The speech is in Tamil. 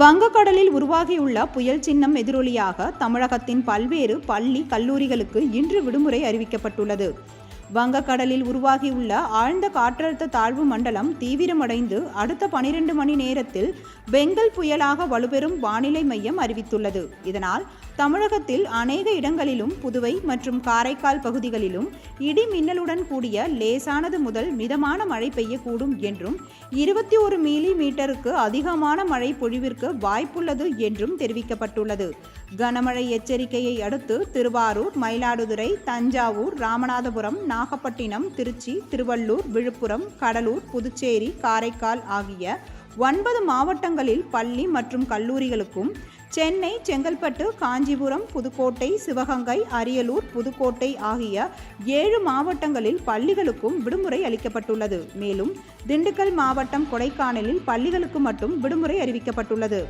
வங்கக்கடலில் உருவாகியுள்ள புயல் சின்னம் எதிரொலியாக தமிழகத்தின் பல்வேறு பள்ளி கல்லூரிகளுக்கு இன்று விடுமுறை அறிவிக்கப்பட்டுள்ளது. வங்கக்கடலில் உருவாகியுள்ள ஆழ்ந்த காற்றழுத்த தாழ்வு மண்டலம் தீவிரமடைந்து அடுத்த பனிரெண்டு மணி நேரத்தில் பெங்கல் புயலாக வலுப்பெறும் வானிலை மையம் அறிவித்துள்ளது. இதனால் தமிழகத்தில் அநேக இடங்களிலும் புதுவை மற்றும் காரைக்கால் பகுதிகளிலும் இடி மின்னலுடன் கூடிய லேசானது முதல் மிதமான மழை பெய்யக்கூடும் என்றும் இருபத்தி ஒரு மில்லி மீட்டருக்கு அதிகமான மழை பொழிவிற்கு வாய்ப்புள்ளது என்றும் தெரிவிக்கப்பட்டுள்ளது. கனமழை எச்சரிக்கையை அடுத்து திருவாரூர் மயிலாடுதுறை தஞ்சாவூர் ராமநாதபுரம் நாகப்பட்டினம் திருச்சி திருவள்ளூர் விழுப்புரம் கடலூர் புதுச்சேரி காரைக்கால் ஆகிய ஒன்பது மாவட்டங்களில் பள்ளி மற்றும் கல்லூரிகளுக்கும் சென்னை செங்கல்பட்டு காஞ்சிபுரம் புதுக்கோட்டை சிவகங்கை அரியலூர் புதுக்கோட்டை ஆகிய ஏழு மாவட்டங்களில் பள்ளிகளுக்கும் விடுமுறை அளிக்கப்பட்டுள்ளது. மேலும் திண்டுக்கல் மாவட்டம் கொடைக்கானலில் பள்ளிகளுக்கு மட்டும் விடுமுறை அறிவிக்கப்பட்டுள்ளது.